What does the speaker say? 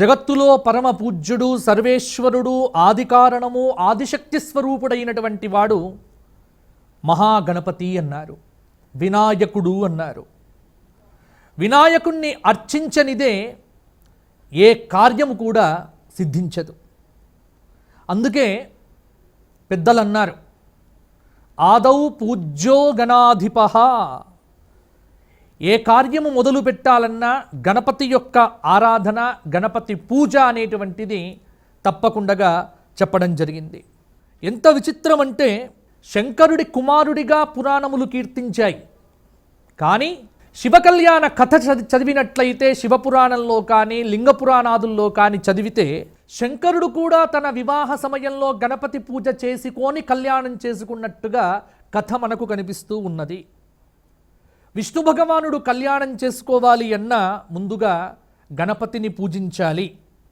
జగత్తులో పరమ పూజ్యుడు సర్వేశ్వరుడు ఆదికారణము ఆదిశక్తి స్వరూపుడైనటువంటి వాడు మహాగణపతి అన్నారు. వినాయకుడు అన్నారు. వినాయకుణ్ణి అర్చించనిదే ఏ కార్యము కూడా సిద్ధించదు. అందుకే పెద్దలు అన్నారు ఆదౌ పూజ్యో గణాధిప ఏ కార్యము మొదలు పెట్టాలన్నా గణపతి యొక్క ఆరాధన గణపతి పూజ అనేటువంటిది తప్పకుండా చెప్పడం జరిగింది. ఎంత విచిత్రం అంటే శంకరుడి కుమారుడిగా పురాణములు కీర్తించాయి. కానీ శివకళ్యాణ కథ చది చదివినట్లయితే శివపురాణంలో కానీ లింగ పురాణాదుల్లో కానీ చదివితే శంకరుడు కూడా తన వివాహ సమయంలో గణపతి పూజ చేసుకొని కళ్యాణం చేసుకున్నట్టుగా కథ మనకు కనిపిస్తూ ఉన్నది. విష్ణు భగవానుడు కళ్యాణం చేసుకోవాలి అన్న ముందుగా గణపతిని పూజించాలి.